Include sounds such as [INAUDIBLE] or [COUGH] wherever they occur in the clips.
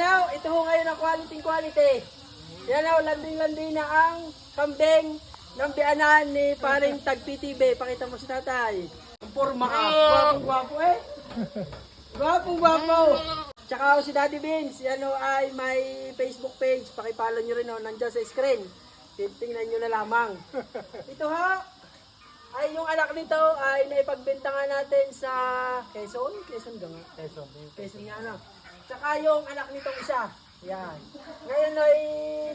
Ayan o, ito ho ngayon ang quality quality. Yan o, landing-landing na ang kambing ng bianan ni paring Tag PTB. Pakita mo si tatay. Ang Porma ka. Gwapong gwapo eh. Gwapong gwapo. Tsaka ako si Daddy Beans. Yan o ay may Facebook page. Pakipollow nyo rin o. Nandiyan sa screen. Tingnan nyo na lamang. Ito ha, ay yung anak nito ay naipagbenta nga natin sa Quezon. Quezon nga? Quezon. Quezon nga ano. Tsaka yung anak nitong isa. Yan. Ngayon ay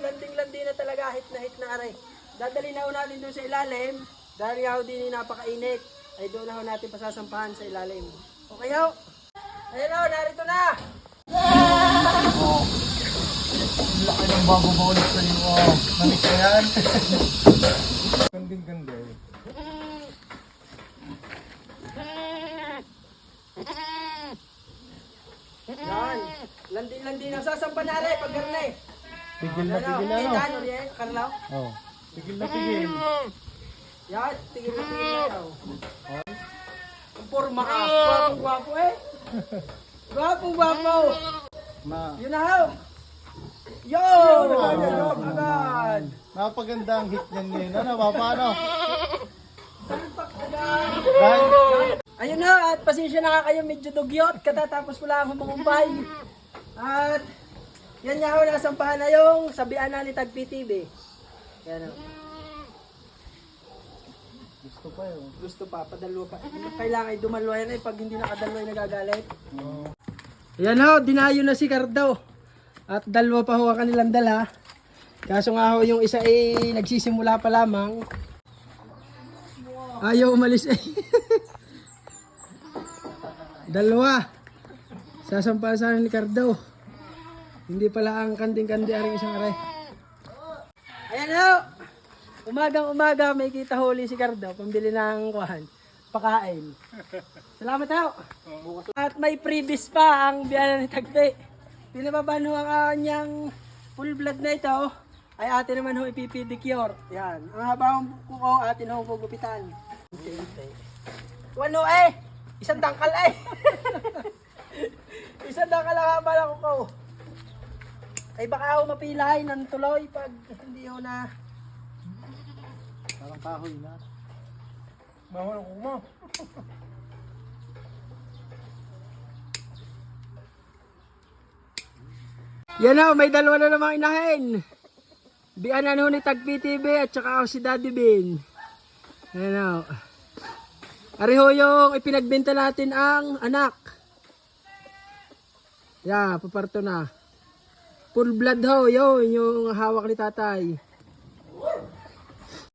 landing-landing na talaga, hit na hit na are. Dadali na ho natin doon sa ilalim. Dahil nga ho din yung napakainit. Ay doon na ho natin pasasampahan sa ilalim. Okay ho? Ayan ho, narito na. Laki ng bago ba ulit sa iyo. Oh, namit ko yan. [LAUGHS] Ganding ganda eh. Yan. Landing-landing na. Sasampan na rin pag garne. Tigil na tigil na Eh, no. Dan, Uriel, Carlaw. Oh. Tigil na tigil. Yan, tingin na tingin na daw. Ang porma ka. Gwapong gwapo eh. Gwapong gwapo. Na. Yun na ho. Yo! Nagagandang agad. Napaganda ang hit niyan ngayon. Ano, paano? Salpak agad. Ayun na, at pasensya na kayo, medyo dugyot. Katatapos ko lang humangumpay. At yan nga ho, nasampahan na yung sabihan na ni Tag PTV. Yan ho. gusto pa yun. Gusto pa, padalwa pa. Kailangan ay dumalwa yan eh, pag hindi nakadalwa ay nagagalit. Yan ho, dinayo na si Cardo. At dalawa pa ho ang kanilang dala. Kaso nga ho, yung isa ay nagsisimula pa lamang. Ayaw umalis eh. [LAUGHS] dalawa. Sasampahan sana ni Cardo. Hindi pala ang kanding-kandi ang isang aray. Ayan ho! Umagang umaga may kita huli si Cardo, pambili ng kuhan, pakain. Salamat ho! At may previous pa ang biyanan ni Tagpe. Pinababan ho ang kanyang full blood na ito. Ay atin naman ho ipipidicure. Yan. Ang habang kuko atin ho gugupitan. Ano eh? Isang dangkal eh. [LAUGHS] Isang dangkal ang haba ng kuko. Ay baka ho mapilay ng tuloy pag hindi ho na Parang kahoy na. Bawal ako mo. [LAUGHS] Yan na, may dalawa na namang inahin. Bianan ho ni Tag PTV at saka ako si Daddy Bin. Yan na. Ari ho yung ipinagbenta natin ang anak. Ya, paparto na. Full blood ho, yun yung hawak ni tatay.